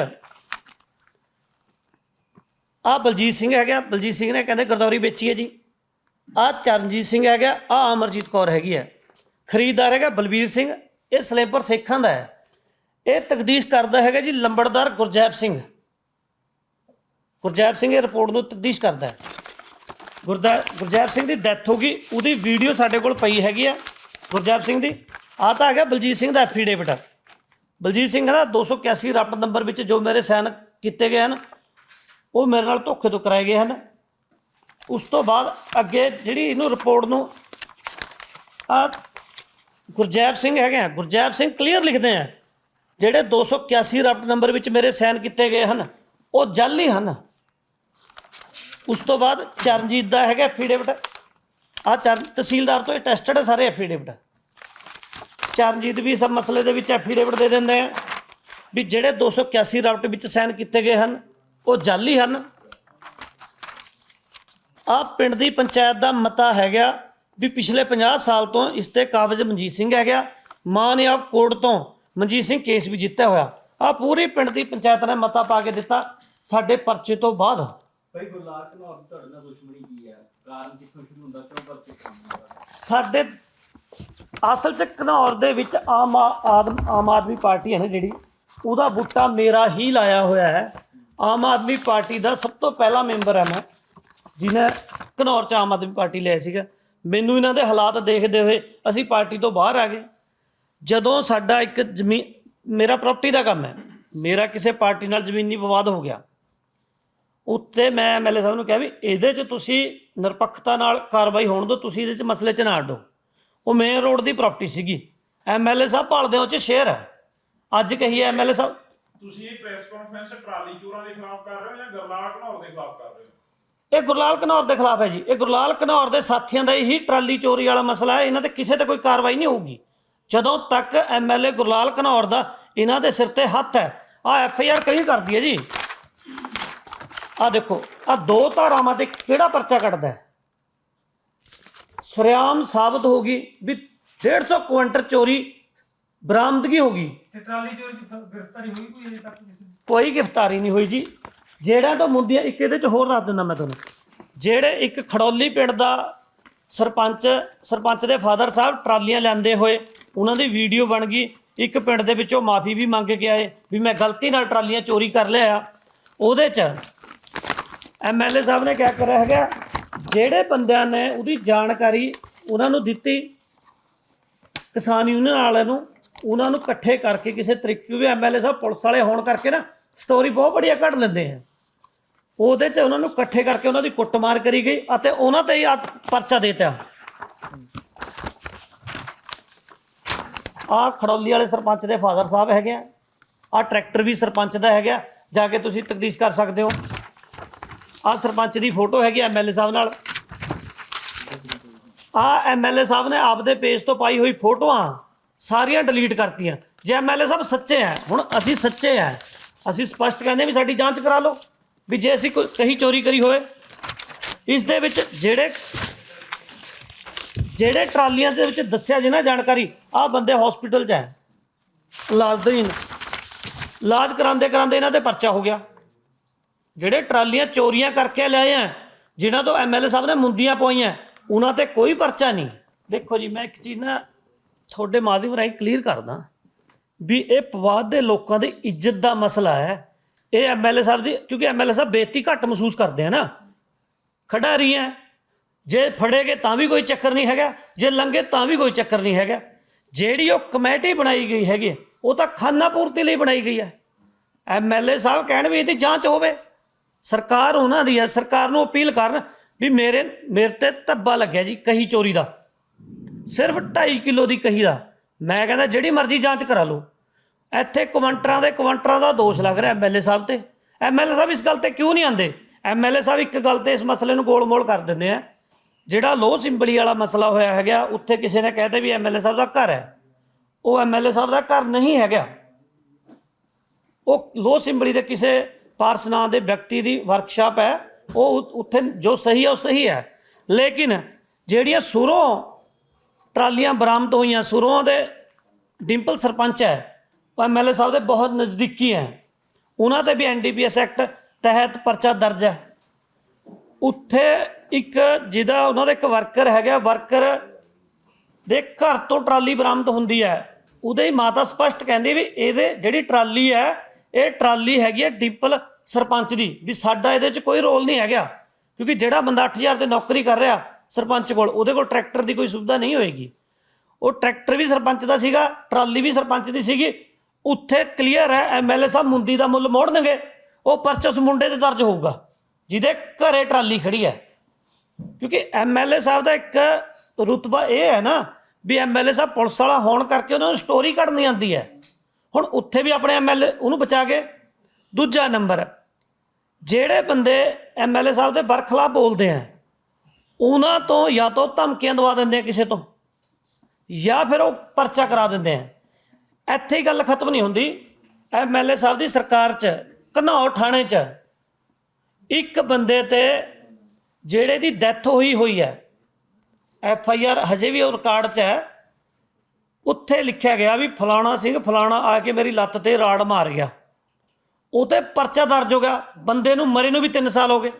ਆ ਬਲਜੀਤ ਸਿੰਘ ਹੈਗਾ। ਬਲਜੀਤ ਸਿੰਘ ਨੇ ਕਹਿੰਦੇ ਗਰਦੌਰੀ ਵੇਚੀ ਹੈ ਜੀ। ਆ ਚਰਨਜੀਤ ਸਿੰਘ ਹੈਗਾ ਆ ਅਮਰਜੀਤ ਕੌਰ ਹੈਗੀ ਹੈ। ਖਰੀਦਦਾਰ ਹੈਗਾ ਬਲਬੀਰ ਸਿੰਘ, ਇਹ ਸਲੇਬਰ ਸੇਖਾਂ ਦਾ ਹੈ। ਇਹ ਤਕਦੀਸ਼ ਕਰਦਾ ਹੈਗਾ ਜੀ ਲੰਬੜਦਾਰ ਗੁਰਜੈਬ ਸਿੰਘ। ਗੁਰਜੈਬ ਸਿੰਘ ਇਹ ਰਿਪੋਰਟ ਨੂੰ ਤਬਦੀਸ਼ ਕਰਦਾ ਹੈ। ਗੁਰਦਾ ਗੁਰਜੈਪ ਸਿੰਘ ਦੀ ਡੈਥ ਹੋ ਗਈ, ਉਹਦੀ ਵੀਡੀਓ ਸਾਡੇ ਕੋਲ ਪਈ ਹੈਗੀ ਆ। ਗੁਰਜੈਬ ਸਿੰਘ ਦੀ। ਆ ਤਾਂ ਹੈਗਾ ਬਲਜੀਤ ਸਿੰਘ ਦਾ ਐਫੀਡੇਵਿਟ ਬਲਜੀਤ ਸਿੰਘ ਦਾ 281 ਰਪਟ ਨੰਬਰ ਵਿੱਚ ਜੋ ਮੇਰੇ ਸਾਈਨ ਕੀਤੇ ਗਏ ਹਨ, ਉਹ ਮੇਰੇ ਨਾਲ ਧੋਖੇ ਤੋਂ ਕਰਾਏ ਗਏ ਹਨ। ਉਸ ਤੋਂ ਬਾਅਦ ਅੱਗੇ ਜਿਹੜੀ ਇਹਨੂੰ ਰਿਪੋਰਟ ਨੂੰ ਆ ਗੁਰਜੈਬ ਸਿੰਘ ਹੈਗੇ ਆ। ਗੁਰਜੈਬ ਸਿੰਘ ਕਲੀਅਰ ਲਿਖਦੇ ਆ, ਜਿਹੜੇ 281 ਰਪਟ ਨੰਬਰ ਵਿੱਚ ਮੇਰੇ ਸਾਈਨ ਕੀਤੇ ਗਏ ਹਨ, ਉਹ ਜਾਲੀ ਹਨ। ਉਸ ਤੋਂ ਬਾਅਦ ਚਰਨਜੀਤ ਦਾ ਹੈਗਾ ਐਫੀਡੇਵਿਟ ਆ ਚਰਨ, ਤਹਿਸੀਲਦਾਰ ਤੋਂ ਇਹ ਟੈਸਟਡ ਸਾਰੇ ਐਫੀਡੇਵਿਟ ਚਰਨਜੀਤ ਵੀ ਸਭ ਮਸਲੇ ਦੇ ਵਿੱਚ ਐਫੀਡੇਵਿਟ ਦੇ ਦਿੰਦੇ ਆ ਵੀ ਜਿਹੜੇ 281 ਰਪਟ ਵਿੱਚ ਸਾਈਨ ਕੀਤੇ ਗਏ ਹਨ, ਉਹ ਜਾਲੀ ਹਨ। ਆ ਪਿੰਡ ਦੀ ਪੰਚਾਇਤ ਦਾ ਮਤਾ ਹੈਗਾ ਵੀ ਪਿਛਲੇ 50 ਸਾਲ ਤੋਂ ਇਸ ਤੇ ਕਾਬਜ਼ ਮਨਜੀਤ ਸਿੰਘ ਹੈਗਾ। ਮਾਨਯੋਗ ਕੋਰਟ ਤੋਂ ਮਨਜੀਤ ਸਿੰਘ ਕੇਸ ਵੀ ਜਿੱਤਿਆ ਹੋਇਆ। ਆ ਪੂਰੀ ਪਿੰਡ ਦੀ ਪੰਚਾਇਤ ਨੇ ਮਤਾ ਪਾ ਕੇ ਦਿੱਤਾ ਸਾਡੇ ਪਰਚੇ ਤੋਂ ਬਾਅਦ। ਭਾਈ ਗੁਰਲਾਲ ਘਨੌਰ ਦੀ ਤੁਹਾਡੇ ਨਾਲ ਦੁਸ਼ਮਣੀ ਕੀ ਹੈ? ਕਾਰਨ ਕਿੱਥੋਂ ਸ਼ੁਰੂ ਹੁੰਦਾ, ਕਿਉਂ ਪਰਚੇ ਖਾਂਦਾ ਸਾਡੇ ਅਸਲ ਚ ਘਨੌਰ ਦੇ ਵਿੱਚ ਆਮ ਆ- ਆਦਮ, ਆਮ ਆਦਮੀ ਪਾਰਟੀ ਹੈ ਨਾ ਜਿਹੜੀ, ਉਹਦਾ ਬੁੱਟਾ ਮੇਰਾ ਹੀ ਲਾਇਆ ਹੋਇਆ ਹੈ। ਆਮ ਆਦਮੀ ਪਾਰਟੀ ਦਾ ਸਭ ਤੋਂ ਪਹਿਲਾ ਮੈਂਬਰ ਹੈ ਮੈਂ, ਜਿਹਨੇ ਘਨੌਰ ਚ ਆਮ ਆਦਮੀ ਪਾਰਟੀ ਲਿਆ ਸੀਗਾ। ਮੈਨੂੰ ਇਹਨਾਂ ਦੇ ਹਾਲਾਤ ਦੇਖਦੇ ਹੋਏ ਅਸੀਂ ਪਾਰਟੀ ਤੋਂ ਬਾਹਰ ਆ ਗਏ। ਜਦੋਂ ਸਾਡਾ ਇੱਕ ਜ਼ਮੀਨ ਮੇਰਾ ਪ੍ਰਾਪਰਟੀ ਦਾ ਕੰਮ ਹੈ, ਮੇਰਾ ਕਿਸੇ ਪਾਰਟੀ ਨਾਲ ਜ਼ਮੀਨੀ ਵਿਵਾਦ ਹੋ ਗਿਆ। ਉੱਤੇ ਮੈਂ ਐਮਐਲਏ ਸਾਹਿਬ ਨੂੰ ਕਿਹਾ ਵੀ ਇਹਦੇ 'ਚ ਤੁਸੀਂ ਨਿਰਪੱਖਤਾ ਨਾਲ ਕਾਰਵਾਈ ਹੋਣ ਦਿਓ ਤੁਸੀਂ ਇਹਦੇ 'ਚ ਮਸਲੇ 'ਚ ਨਾ ਅਡੋ ਉਹ ਮੇਨ ਰੋਡ ਦੀ ਪ੍ਰਾਪਰਟੀ ਸੀਗੀ। ਐਮਐਲਏ ਸਾਹਿਬ ਭਾਲਦੇ ਉਹ 'ਚ ਸ਼ੇਅਰ ਹੈ। ਅੱਜ ਕਹੀਏ ਐਮਐਲਏ ਸਾਹਿਬ ਤੁਸੀਂ ਇਹ ਪ੍ਰੈਸ ਕਾਨਫਰੰਸ ਟਰਾਲੀ ਚੋਰਾਂ ਦੇ ਖਿਲਾਫ ਕਰ ਰਹੇ ਹੋ ਜਾਂ ਗਰਲਾਲ ਘਨੌਰ ਦੇ ਖਿਲਾਫ ਕਰ ਰਹੇ ਹੋ? ਇਹ ਗੁਰਲਾਲ ਘਨੌਰ ਦੇ ਖਿਲਾਫ ਹੈ ਜੀ। ਇਹ ਗੁਰਲਾਲ ਘਨੌਰ ਦੇ ਸਾਥੀਆਂ ਦਾ ਹੀ ਟਰਾਲੀ ਚੋਰੀ ਵਾਲਾ ਮਸਲਾ ਹੈ। ਇਹਨਾਂ ਤੇ ਕਿਸੇ ਤੇ ਕੋਈ ਕਾਰਵਾਈ ਨਹੀਂ ਹੋਊਗੀ। ਜਦੋਂ ਤੱਕ ਐਮਐਲਏ ਗੁਰਲਾਲ ਘਨੌਰ ਦਾ ਇਹਨਾਂ ਦੇ ਸਿਰ ਤੇ ਹੱਥ ਹੈ ਆ ਐਫਆਈਆਰ ਕਈ ਕਰਦੀ ਹੈ ਜੀ। ਆ ਦੇਖੋ ਆ ਦੋ ਧਾਰਾਵਾਂ ਤੇ ਕਿਹੜਾ ਪਰਚਾ ਕੱਟਦਾ ਹੈ? ਸਰਿਆਮ ਸਾਬਤ ਹੋ ਗਈ ਵੀ 150 ਕੁਇੰਟਲ ਚੋਰੀ ਬਰਾਮਦਗੀ ਹੋ ਗਈ। ਤੇ ਟਰਾਲੀ ਚੋਰੀ ਚ ਗ- ਗ੍ਰਿਫਤਾਰੀ ਹੋਈ ਕੋਈ ਅਜੇ ਤੱਕ ਕਿਸੇ ਦੀ? ਕੋਈ ਗ੍ਰਿਫਤਾਰੀ ਨਹੀਂ ਹੋਈ ਜੀ। ਜਿਹੜਾ ਤੋਂ ਮੁੰਦਿਆ ਇੱਕ ਇਹਦੇ ਚ ਹੋਰ ਦੱਸ ਦਿੰਦਾ ਮੈਂ ਤੁਹਾਨੂੰ। ਜਿਹੜੇ ਇੱਕ ਖੜੌਲੀ ਪਿੰਡ ਦਾ ਸਰਪੰਚ ਸਰਪੰਚ ਦੇ ਫਾਦਰ ਸਾਹਿਬ ਟਰਾਲੀਆਂ ਲੈਂਦੇ ਹੋਏ ਉਹਨਾਂ ਦੀ ਵੀਡੀਓ ਬਣ ਗਈ। ਇੱਕ ਪਿੰਡ ਦੇ ਵਿੱਚੋਂ ਮਾਫੀ ਵੀ ਮੰਗ ਕੇ ਆਏ ਵੀ ਮੈਂ ਗਲਤੀ ਨਾਲ ਟਰਾਲੀਆਂ ਚੋਰੀ ਕਰ ਲਿਆ ਉਹਦੇ ਚ ਐਮਐਲਏ ਸਾਹਿਬ ਨੇ ਕਿਆ ਕਰਿਆ ਹੈਗਾ, ਜਿਹੜੇ ਬੰਦਿਆਂ ਨੇ ਉਹਦੀ ਜਾਣਕਾਰੀ ਉਹਨਾਂ ਨੂੰ ਦਿੱਤੀ, ਕਿਸਾਨ ਯੂਨੀਅਨ ਵਾਲਿਆਂ ਨੂੰ, ਉਹਨਾਂ ਨੂੰ ਇਕੱਠੇ ਕਰਕੇ ਕਿਸੇ ਤਰੀਕੇ ਵੀ ਐਮਐਲਏ ਸਾਹਿਬ ਪੁਲਿਸ ਵਾਲੇ ਹੋਣ ਕਰਕੇ ਨਾ ਸਟੋਰੀ ਬਹੁਤ ਬੜੀਆ ਕੱਢ ਲੈਂਦੇ ਆ। ਉਹਦੇ 'ਚ ਉਹਨਾਂ ਨੂੰ ਇਕੱਠੇ ਕਰਕੇ ਉਹਨਾਂ ਦੀ ਕੁੱਟਮਾਰ ਕਰੀ ਗਈ ਅਤੇ ਉਹਨਾਂ ਤੇ ਹੀ ਆ ਪਰਚਾ ਦਿੱਤਾ। ਆ ਖੜੌਲੀ ਵਾਲੇ ਸਰਪੰਚ ਦੇ ਫਾਦਰ ਸਾਹਿਬ ਹੈਗੇ ਆ ਆ ਟਰੈਕਟਰ ਵੀ ਸਰਪੰਚ ਦਾ ਹੈਗਾ, ਜਾ ਕੇ ਤੁਸੀਂ ਤਕਦੀਸ਼ ਕਰ ਸਕਦੇ ਹੋ। ਆ ਸਰਪੰਚ ਦੀ ਫੋਟੋ ਹੈਗੀ ਐਮਐਲਏ ਸਾਹਿਬ ਨਾਲ। ਆ ਐਮਐਲਏ ਸਾਹਿਬ ਨੇ ਆਪਦੇ ਪੇਜ ਤੋਂ ਪਾਈ ਹੋਈ ਫੋਟੋਆਂ ਸਾਰੀਆਂ ਡਿਲੀਟ ਕਰਤੀਆਂ। ਜੇ ਐਮਐਲਏ ਸਾਹਿਬ ਸੱਚੇ ਹੈ ਹੁਣ ਅਸੀਂ ਸੱਚੇ ਹੈ ਅਸੀਂ ਸਪਸ਼ਟ ਕਹਿੰਦੇ ਵੀ ਸਾਡੀ ਜਾਂਚ ਕਰਾ ਲਓ, ਵੀ ਜੇ ਅਸੀਂ ਕੋਈ ਕਹੀ ਚੋਰੀ ਕਰੀ ਹੋਵੇ, ਇਸ ਦੇ ਵਿੱਚ ਜਿਹੜੇ ਜਿਹੜੇ ਟਰਾਲੀਆਂ ਦੇ ਵਿੱਚ ਦੱਸਿਆ ਜੇ ਨਾ ਜਾਣਕਾਰੀ, ਆਹ ਬੰਦੇ ਹਸਪੀਟਲ 'ਚ ਹੈ ਇਲਾਜਦੀਨ ਇਲਾਜ ਕਰਾਉਂਦੇ ਕਰਾਉਂਦੇ ਇਹਨਾਂ ਤੇ ਪਰਚਾ ਹੋ ਗਿਆ। ਜਿਹੜੇ ਟਰਾਲੀਆਂ ਚੋਰੀਆਂ ਕਰਕੇ ਲਏ ਆ, ਜਿਨ੍ਹਾਂ ਤੋਂ ਐਮਐਲਏ ਸਾਹਿਬ ਨੇ ਮੁੰਦੀਆਂ ਪਵਾਈਆਂ, ਉਹਨਾਂ ਤੇ ਕੋਈ ਪਰਚਾ ਨਹੀਂ। ਦੇਖੋ ਜੀ, ਮੈਂ ਇੱਕ ਚੀਜ਼ ਨਾ ਤੁਹਾਡੇ ਮਾਧਿਅਮ ਰਾਹੀਂ ਕਲੀਅਰ ਕਰਦਾ ਵੀ ਇਹ ਪਵਾਦ ਦੇ ਲੋਕਾਂ ਦੀ ਇੱਜ਼ਤ ਦਾ ਮਸਲਾ ਹੈ। ਇਹ ਐਮਐਲਏ ਸਾਹਿਬ ਦੀ ਕਿਉਂਕਿ ਐਮਐਲਏ ਸਾਹਿਬ ਬੇਇੱਜ਼ਤੀ ਘੱਟ ਮਹਿਸੂਸ ਕਰਦੇ ਆ ਨਾ। ਖੜਾ ਰਹੀ ਹੈ। ਜੇ ਫੜੇਗੇ ਤਾਂ ਵੀ ਕੋਈ ਚੱਕਰ ਨਹੀਂ ਹੈਗਾ, ਜੇ ਲੰਗੇ ਤਾਂ ਵੀ ਕੋਈ ਚੱਕਰ ਨਹੀਂ ਹੈਗਾ। ਜਿਹੜੀ ਉਹ ਕਮੇਟੀ ਬਣਾਈ ਗਈ ਹੈਗੀ, ਉਹ ਤਾਂ ਖਾਨਾ ਪੂਰਤੀ ਲਈ ਬਣਾਈ ਗਈ ਹੈ। ਐਮਐਲਏ ਸਾਹਿਬ ਕਹਿਣ ਵੀ ਇਹਦੀ ਜਾਂਚ ਹੋਵੇ। ਸਰਕਾਰ ਉਹਨਾਂ ਦੀ ਹੈ ਸਰਕਾਰ ਨੂੰ ਅਪੀਲ ਕਰਨ ਵੀ ਮੇਰੇ ਮੇਰੇ ਤੇ ਧੱਬਾ ਲੱਗਿਆ ਜੀ ਕਹੀ ਚੋਰੀ ਦਾ। ਸਿਰਫ 2.5 ਕਿਲੋ ਦੀ ਕਹੀ ਦਾ। ਮੈਂ ਕਹਿੰਦਾ ਜਿਹੜੀ ਮਰਜ਼ੀ ਜਾਂਚ ਕਰਾ ਲਓ। ਇੱਥੇ ਕੁਆਂਟਰਾਂ ਦੇ ਕੁਆਂਟਰਾਂ ਦਾ ਦੋਸ਼ ਲੱਗ ਰਿਹਾ ਐਮਐਲਏ ਸਾਹਿਬ ਤੇ। ਐਮਐਲਏ ਸਾਹਿਬ ਇਸ ਗੱਲ ਤੇ ਕਿਉਂ ਨਹੀਂ ਆਉਂਦੇ? ਐਮਐਲਏ ਸਾਹਿਬ ਇੱਕ ਗੱਲ ਤੇ ਇਸ ਮਸਲੇ ਨੂੰ ਗੋਲ-ਮੋਲ ਕਰ ਦਿੰਦੇ ਆ। ਜਿਹੜਾ ਲੋਹ ਸਿੰਬਲੀ ਵਾਲਾ ਮਸਲਾ ਹੋਇਆ ਹੈਗਾ, ਉੱਥੇ ਕਿਸੇ ਨੇ ਕਹਿਤੇ ਵੀ ਐਮਐਲਏ ਸਾਹਿਬ ਦਾ ਘਰ ਹੈ। ਉਹ ਐਮਐਲਏ ਸਾਹਿਬ ਦਾ ਘਰ ਨਹੀਂ ਹੈਗਾ। ਉਹ ਲੋਹ ਸਿੰਬਲੀ ਦੇ ਕਿਸੇ ਪਾਰਸ ਨਾਂ ਦੇ ਵਿਅਕਤੀ ਦੀ ਵਰਕਸ਼ਾਪ ਹੈ, ਉਹ ਉੱਥੇ ਜੋ ਸਹੀ ਹੈ, ਉਹ ਸਹੀ ਹੈ। ਲੇਕਿਨ ਜਿਹੜੀਆਂ ਸੁਰੋਂ ਟਰਾਲੀਆਂ ਬਰਾਮਦ ਹੋਈਆਂ, ਸੁਰੋਂ ਦੇ ਡਿੰਪਲ ਸਰਪੰਚ ਹੈ, ਉਹ ਐਮਐਲਏ ਸਾਹਿਬ ਦੇ ਬਹੁਤ ਨਜ਼ਦੀਕੀ ਹੈ। ਉਹਨਾਂ ਤੇ ਵੀ ਐਨਡੀਪੀਐਸ ਐਕਟ ਤਹਿਤ ਪਰਚਾ ਦਰਜ ਹੈ। ਉੱਥੇ ਇੱਕ ਜਿਹਦਾ ਉਹਨਾਂ ਦਾ ਇੱਕ ਵਰਕਰ ਹੈਗਾ, ਵਰਕਰ ਦੇ ਘਰ ਤੋਂ ਟਰਾਲੀ ਬਰਾਮਦ ਹੁੰਦੀ ਹੈ। ਉਹਦੇ ਹੀ ਮਾਤਾ ਸਪਸ਼ਟ ਕਹਿੰਦੀ ਵੀ ਇਹਦੇ ਜਿਹੜੀ ਟਰਾਲੀ ਹੈ ਇਹ ਟਰਾਲੀ ਹੈਗੀ ਹੈ ਡਿੰਪਲ ਸਰਪੰਚ ਦੀ, ਵੀ ਸਾਡਾ ਇਹਦੇ 'ਚ ਕੋਈ ਰੋਲ ਨਹੀਂ ਹੈਗਾ। ਕਿਉਂਕਿ ਜਿਹੜਾ ਬੰਦਾ 8000 ਤੇ ਨੌਕਰੀ ਕਰ ਰਿਹਾ ਸਰਪੰਚ ਕੋਲ, ਉਹਦੇ ਕੋਲ ਟਰੈਕਟਰ ਦੀ ਕੋਈ ਸੁਵਿਧਾ ਨਹੀਂ ਹੋਏਗੀ। ਉਹ ਟਰੈਕਟਰ ਵੀ ਸਰਪੰਚ ਦਾ ਸੀਗਾ, ਟਰਾਲੀ ਵੀ ਸਰਪੰਚ ਦੀ ਸੀਗੀ। ਉੱਥੇ ਕਲੀਅਰ ਹੈ ਐਮਐਲਏ ਸਾਹਿਬ ਮੁੰਦੀ ਦਾ ਮੁੱਲ ਮੋੜਨਗੇ, ਉਹ ਪਰਚਸ ਮੁੰਡੇ ਤੇ ਦਰਜ ਹੋਊਗਾ, ਜਿਹਦੇ ਘਰੇ ਟਰਾਲੀ ਖੜੀ ਹੈ। ਕਿਉਂਕਿ ਐਮਐਲਏ ਸਾਹਿਬ ਦਾ ਇੱਕ ਰੁਤਬਾ ਇਹ ਹੈ ਨਾ, ਵੀ ਐਮਐਲਏ ਸਾਹਿਬ ਪੁਲਿਸ ਵਾਲਾ ਹੋਣ ਕਰਕੇ ਉਹਨਾਂ ਨੂੰ ਸਟੋਰੀ ਕੱਢਣੀ ਆਉਂਦੀ ਹੈ। ਹੁਣ ਉੱਥੇ ਵੀ ਆਪਣੇ ਐਮਐਲਏ ਉਹਨੂੰ ਬਚਾ ਕੇ। ਦੂਜਾ ਨੰਬਰ, ਜਿਹੜੇ ਬੰਦੇ ਐਮਐਲਏ ਸਾਹਿਬ ਦੇ ਬਰਖਲਾਫ ਬੋਲਦੇ ਆ, ਉਹਨਾਂ ਤੋਂ ਜਾਂ ਤਾਂ ਧਮਕੀਆਂ ਦਵਾ ਦਿੰਦੇ ਆ ਕਿਸੇ ਤੋਂ, ਜਾਂ ਫਿਰ ਉਹ ਪਰਚਾ ਕਰਾ ਦਿੰਦੇ ਆ। ਇੱਥੇ ਹੀ ਗੱਲ ਖਤਮ ਨਹੀਂ ਹੁੰਦੀ। ਐਮਐਲਏ ਸਾਹਿਬ ਦੀ ਸਰਕਾਰ 'ਚ, ਘਨੌਰ ਥਾਣੇ 'ਚ, ਇੱਕ ਬੰਦੇ ਤੇ ਜਿਹੜੇ ਦੀ ਡੈਥ ਹੋਈ ਹੋਈ ਹੈ, ਐਫ ਆਈ ਆਰ ਹਜੇ ਵੀ ਉਹ ਰਿਕਾਰਡ 'ਚ ਹੈ। ਉੱਥੇ ਲਿਖਿਆ ਗਿਆ ਵੀ ਫਲਾਣਾ ਸਿੰਘ ਫਲਾਣਾ ਆ ਕੇ ਮੇਰੀ ਲੱਤ ਤੇ ਰਾੜ ਮਾਰ ਗਿਆ। ਉਹ ਤੇ ਪਰਚਾ ਦਰਜ ਹੋ ਗਿਆ। ਬੰਦੇ ਨੂੰ ਮਰੇ ਨੂੰ ਵੀ 3 ਸਾਲ ਹੋ ਗਏ।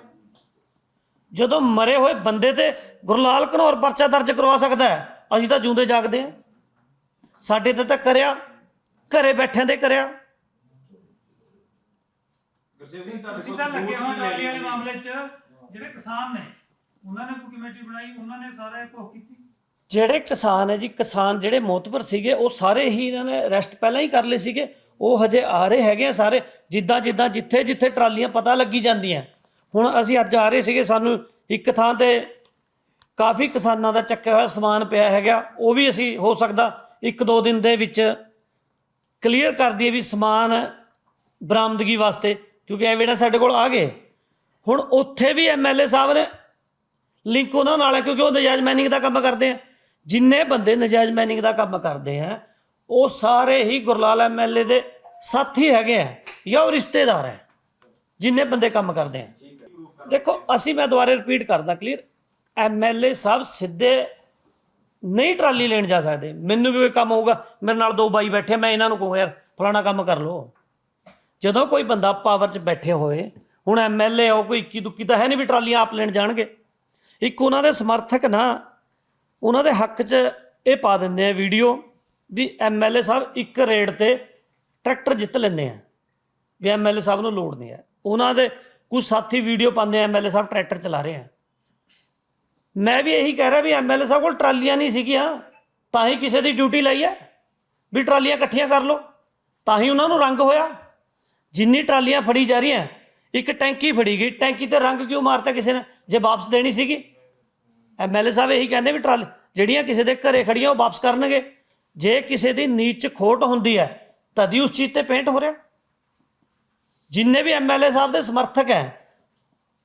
ਜਦੋਂ ਮਰੇ ਹੋਏ ਬੰਦੇ ਤੇ ਗੁਰਲਾਲ ਘਨੌਰ ਪਰਚਾ ਦਰਜ ਕਰਵਾ ਸਕਦਾ ਹੈ, ਅਸੀਂ ਤਾਂ ਜੂੰਦੇ ਜਾਗਦੇ ਆ ਸਾਡੇ ਤੇ ਤਾਂ ਕਰਿਆ, ਘਰੇ ਬੈਠਿਆਂ ਦੇ ਕਰਿਆ। ਅਸੀਂ ਤਾਂ ਲੱਗੇ ਹਾਂ ਟਰਾਲੀ ਵਾਲੇ ਮਾਮਲੇ 'ਚ, ਜਿਹੜੇ ਕਿਸਾਨ ਨੇ, ਉਹਨਾਂ ਨੇ ਕੋਈ ਕਮੇਟੀ ਬਣਾਈ, ਉਹਨਾਂ ਨੇ ਸਾਰਾ ਕੁਝ ਕੀਤੀ? ਜਿਹੜੇ ਕਿਸਾਨ ਹੈ ਜੀ, ਕਿਸਾਨ ਜਿਹੜੇ ਮੋਤਬਰ ਸੀਗੇ, ਉਹ ਸਾਰੇ ਹੀ ਇਹਨਾਂ ਨੇ ਰੈਸਟ ਪਹਿਲਾਂ ਹੀ ਕਰ ਲਏ ਸੀਗੇ। ਉਹ ਹਜੇ ਆ ਰਹੇ ਹੈਗੇ ਆ ਸਾਰੇ, ਜਿੱਦਾਂ ਜਿੱਦਾਂ ਜਿੱਥੇ ਜਿੱਥੇ ਟਰਾਲੀਆਂ ਪਤਾ ਲੱਗੀ ਜਾਂਦੀਆਂ। ਹੁਣ ਅਸੀਂ ਅੱਜ ਆ ਰਹੇ ਸੀਗੇ, ਸਾਨੂੰ ਇੱਕ ਥਾਂ ਤੇ ਕਾਫੀ ਕਿਸਾਨਾਂ ਦਾ ਚੱਕਿਆ ਹੋਇਆ ਸਮਾਨ ਪਿਆ ਹੈਗਾ। ਉਹ ਵੀ ਅਸੀਂ, ਹੋ ਸਕਦਾ ਇੱਕ ਦੋ ਦਿਨ ਦੇ ਵਿੱਚ ਕਲੀਅਰ ਕਰ ਦਈਏ ਵੀ ਸਮਾਨ ਬਰਾਮਦਗੀ ਵਾਸਤੇ, ਕਿਉਂਕਿ ਐਵੀਡੈਂਸ ਸਾਡੇ ਕੋਲ ਆ ਗਏ। ਹੁਣ ਉੱਥੇ ਵੀ ਐਮਐਲਏ ਸਾਹਿਬ ਨੇ ਲਿੰਕ ਉਹਨਾਂ ਨਾਲ ਹੈ, ਕਿਉਂਕਿ ਉਹ ਨਜਾਇਜ਼ ਮਾਈਨਿੰਗ ਦਾ ਕੰਮ ਕਰਦੇ ਆ। ਜਿੰਨੇ ਬੰਦੇ ਨਜਾਇਜ਼ ਮਾਈਨਿੰਗ ਦਾ ਕੰਮ ਕਰਦੇ ਆ, ਉਹ ਸਾਰੇ ਹੀ ਗੁਰਲਾਲ ਐਮਐਲਏ ਦੇ ਸਾਥੀ ਹੈਗੇ ਆ ਜਾਂ ਉਹ ਰਿਸ਼ਤੇਦਾਰ ਹੈ ਜਿੰਨੇ ਬੰਦੇ ਕੰਮ ਕਰਦੇ ਆ। ਦੇਖੋ, ਅਸੀਂ ਮੈਂ ਦੁਬਾਰਾ ਰਿਪੀਟ ਕਰਦਾ ਕਲੀਅਰ ਐਮਐਲਏ ਸਾਹਿਬ ਸਿੱਧੇ ਨਹੀਂ ਟਰਾਲੀ ਲੈਣ ਜਾ ਸਕਦੇ। ਮੈਨੂੰ ਵੀ ਕੋਈ ਕੰਮ ਹੋਊਗਾ, ਮੇਰੇ ਨਾਲ ਦੋ ਬਾਈ ਬੈਠੇ ਮੈਂ ਇਹਨਾਂ ਨੂੰ ਕਹੂੰ ਯਾਰ, ਫਲਾਣਾ ਕੰਮ ਕਰ ਲਓ। ਜਦੋਂ ਕੋਈ ਬੰਦਾ ਪਾਵਰ 'ਚ ਬੈਠੇ ਹੋਏ ਹੁਣ ਐਮਐਲਏ ਉਹ ਕੋਈ ਇੱਕੀ ਦੁੱਕੀ ਤਾਂ ਹੈ ਨਹੀਂ ਵੀ ਟਰਾਲੀਆਂ ਆਪ ਲੈਣ ਜਾਣਗੇ। ਇੱਕ ਉਹਨਾਂ ਦੇ ਸਮਰਥਕ ਨਾ ਉਹਨਾਂ ਦੇ ਹੱਕ 'ਚ ਇਹ ਪਾ ਦਿੰਦੇ ਆ ਵੀਡੀਓ ਵੀ ਐਮਐਲਏ ਸਾਹਿਬ ਇੱਕ ਰੇਡ ਤੇ ਟਰੈਕਟਰ ਜਿੱਤ ਲੈਂਦੇ ਆ, ਵੀ ਐਮਐਲਏ ਸਾਹਿਬ ਨੂੰ ਲੋੜ ਨਹੀਂ ਹੈ ਉਹਨਾਂ ਦੇ ਕੁਝ ਸਾਥੀ ਵੀਡੀਓ ਪਾਉਂਦੇ ਆ ਐਮਐਲਏ ਸਾਹਿਬ ਟਰੈਕਟਰ ਚਲਾ ਰਹੇ ਆ। ਮੈਂ ਵੀ ਇਹੀ ਕਹਿ ਰਿਹਾ ਵੀ ਐਮਐਲਏ ਸਾਹਿਬ ਕੋਲ ਟਰਾਲੀਆਂ ਨਹੀਂ ਸੀਗੀਆਂ, ਤਾਂ ਹੀ ਕਿਸੇ ਦੀ ਡਿਊਟੀ ਲਈ ਹੈ ਵੀ ਟਰਾਲੀਆਂ ਇਕੱਠੀਆਂ ਕਰ ਲਓ, ਤਾਂ ਹੀ ਉਹਨਾਂ ਨੂੰ ਰੰਗ ਹੋਇਆ। ਜਿੰਨੀ ਟਰਾਲੀਆਂ ਫੜੀ ਜਾ ਰਹੀਆਂ, ਇੱਕ ਟੈਂਕੀ ਫੜੀ ਗਈ, ਟੈਂਕੀ ਤੇ ਰੰਗ ਕਿਉਂ ਮਾਰਤਾ ਕਿਸੇ ਨੇ? ਜੇ ਵਾਪਸ ਦੇਣੀ ਸੀਗੀ ਐਮਐਲਏ ਸਾਹਿਬ ਇਹੀ ਕਹਿੰਦੇ ਵੀ ਟਰਾਲੀ, ਜਿਹੜੀਆਂ ਕਿਸੇ ਦੇ ਘਰੇ ਖੜੀਆਂ ਉਹ ਵਾਪਸ ਕਰਨਗੇ। ਜੇ ਕਿਸੇ ਦੀ ਨੀਚ 'ਚ ਖੋਟ ਹੁੰਦੀ ਹੈ, ਤਦ ਹੀ ਉਸ ਚੀਜ਼ ਤੇ ਪੇਂਟ ਹੋ ਰਿਹਾ। ਜਿੰਨੇ ਵੀ ਐਮਐਲਏ ਸਾਹਿਬ ਦੇ ਸਮਰਥਕ ਹੈ,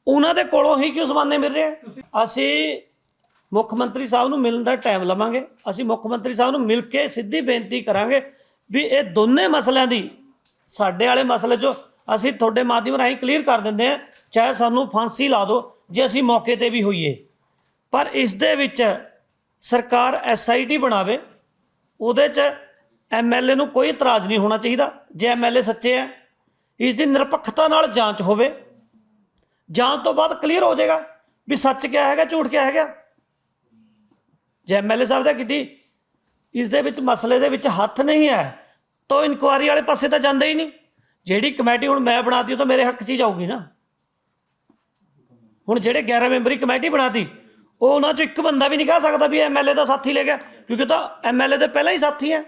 ਉਹਨਾਂ ਦੇ ਕੋਲੋਂ ਹੀ ਕਿਉਂ ਜ਼ਮਾਨੇ ਮਿਲ ਰਹੇ ਅਸੀਂ ਮੁੱਖ ਮੰਤਰੀ ਸਾਹਿਬ ਨੂੰ ਮਿਲਣ ਦਾ ਟਾਈਮ ਲਵਾਂਗੇ। ਅਸੀਂ ਮੁੱਖ ਮੰਤਰੀ ਸਾਹਿਬ ਨੂੰ ਮਿਲ ਕੇ ਸਿੱਧੀ ਬੇਨਤੀ ਕਰਾਂਗੇ ਵੀ ਇਹ ਦੋਨੇ ਮਸਲਿਆਂ ਦੀ, ਸਾਡੇ ਵਾਲੇ ਮਸਲੇ 'ਚੋਂ ਅਸੀਂ ਤੁਹਾਡੇ ਮਾਧਿਅਮ ਰਾਹੀਂ ਕਲੀਅਰ ਕਰ ਦਿੰਦੇ ਆ ਚਾਹੇ ਸਾਨੂੰ ਫਾਂਸੀ ਲਾ ਦਿਓ, ਜੇ ਅਸੀਂ ਮੌਕੇ ਤੇ ਵੀ ਹੋਈਏ। ਪਰ ਇਸ ਦੇ ਵਿੱਚ ਸਰਕਾਰ ਐਸਆਈਟੀ ਬਣਾਵੇ, ਉਹਦੇ 'ਚ ਐਮਐਲਏ ਨੂੰ ਕੋਈ ਇਤਰਾਜ਼ ਨਹੀਂ ਹੋਣਾ ਚਾਹੀਦਾ। ਜੇ ਐਮਐਲਏ ਸੱਚੇ ਹੈ ਇਸ ਦੀ ਨਿਰਪੱਖਤਾ ਨਾਲ ਜਾਂਚ ਹੋਵੇ, ਜਾਂਚ ਤੋਂ ਬਾਅਦ ਕਲੀਅਰ ਹੋ ਜਾਏਗਾ ਵੀ ਸੱਚ ਕਿਆ ਹੈਗਾ, ਝੂਠ ਕਿਆ ਹੈਗਾ। ਜੇ ਐਮਐਲਏ ਸਾਹਿਬ ਦਾ ਕੀਤੀ ਇਸ ਦੇ ਵਿੱਚ ਮਸਲੇ ਦੇ ਵਿੱਚ ਹੱਥ ਨਹੀਂ ਹੈ, ਤਾਂ ਇਨਕੁਆਰੀ ਵਾਲੇ ਪਾਸੇ ਤਾਂ ਜਾਂਦਾ ਹੀ ਨਹੀਂ। ਜਿਹੜੀ ਕਮੇਟੀ ਹੁਣ ਮੈਂ ਬਣਾਤੀ, ਉਹ ਤਾਂ ਮੇਰੇ ਹੱਕ 'ਚ ਹੀ ਜਾਊਗੀ ਨਾ। ਹੁਣ ਜਿਹੜੇ 11 ਮੈਂਬਰੀ ਕਮੇਟੀ ਬਣਾਤੀ ਉਹ ਉਹਨਾਂ 'ਚ ਇੱਕ ਬੰਦਾ ਵੀ ਨਹੀਂ ਕਹਿ ਸਕਦਾ ਵੀ ਐਮਐਲਏ ਦਾ ਸਾਥੀ ਲੈ ਗਿਆ, ਕਿਉਂਕਿ ਉਹ ਤਾਂ ਐਮਐਲਏ ਦੇ ਪਹਿਲਾਂ ਹੀ ਸਾਥੀ ਹੈ।